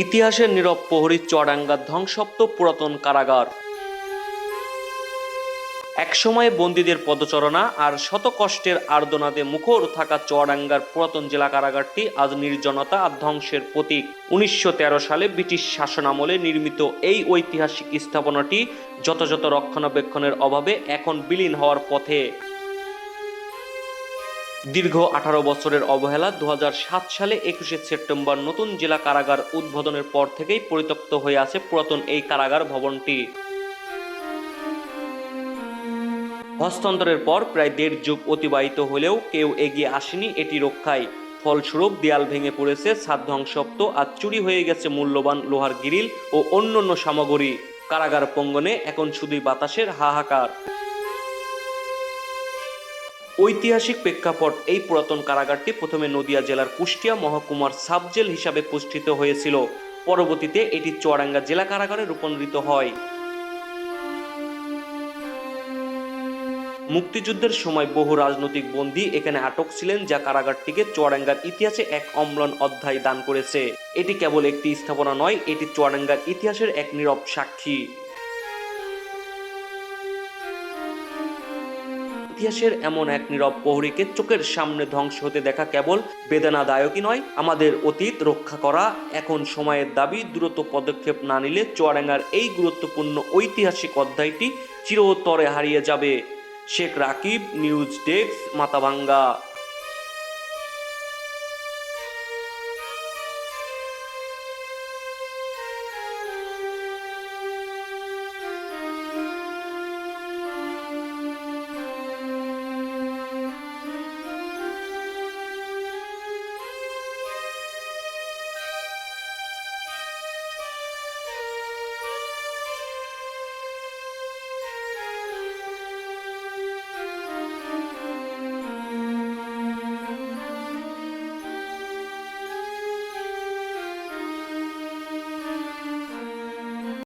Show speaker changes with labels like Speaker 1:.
Speaker 1: ইতিহাসের নীরব প্রহরী চড়াঙ্গার ধ্বংসপ্ত পুরাতন কারাগার। একসময়ে বন্দীদের পদচারণা আর শত কষ্টের আর্দনাদে মুখর থাকা চুয়াডাঙ্গার পুরাতন জেলা কারাগারটি আজ নির্জনতা আর ধ্বংসের প্রতীক। উনিশশো তেরো সালে ব্রিটিশ শাসনামলে নির্মিত এই ঐতিহাসিক স্থাপনাটি যথাযথ রক্ষণাবেক্ষণের অভাবে এখন বিলীন হওয়ার পথে। দীর্ঘ আঠারো বছরের অবহেলা দু হাজার সাত সালে একুশে সেপ্টেম্বর নতুন জেলা কারাগার উদ্বোধনের পর থেকেই পরিত্যক্ত হয়ে আছে পুরাতন এই কারাগার ভবনটি। হস্তান্তরের পর প্রায় দেড় যুগ অতিবাহিত হলেও কেউ এগিয়ে আসেনি এটি রক্ষায়। ফলস্বরূপ দেয়াল ভেঙে পড়েছে, ছাদ ধ্বংসপ্ত আর চুরি হয়ে গেছে মূল্যবান লোহার গ্রিল ও অন্যান্য সামগ্রী। কারাগার পঙ্গনে এখন শুধুই বাতাসের হাহাকার। ঐতিহাসিক প্রেক্ষাপট এই পুরাতন কারাগারটি প্রথমে নদিয়া জেলার কুষ্টিয়া মহকুমার সাবজেল হিসাবে প্রতিষ্ঠিত হয়েছিল। পরবর্তীতে এটি চুয়াডাঙ্গা জেলা কারাগারে রূপান্তরিত হয়। মুক্তিযুদ্ধের সময় বহু রাজনৈতিক বন্দী এখানে আটক ছিলেন, যা কারাগারটিকে চুয়াডাঙ্গার ইতিহাসে এক অম্লন অধ্যায় দান করেছে। এটি কেবল একটি স্থাপনা নয়, এটি চুয়াডাঙ্গার ইতিহাসের এক নীরব সাক্ষী। ইতিহাসের এমন এক নীরব প্রহরীকে চোখের সামনে ধ্বংস হতে দেখা কেবল বেদনাদায়কই নয়, আমাদের অতীত রক্ষা করা এখন সময়ের দাবি। দ্রুত পদক্ষেপ না নিলে চুয়াডাঙ্গার এই গুরুত্বপূর্ণ ঐতিহাসিক অধ্যায়টি চিরতরে হারিয়ে যাবে। Sheikh Rakib, news desk Mathabhanga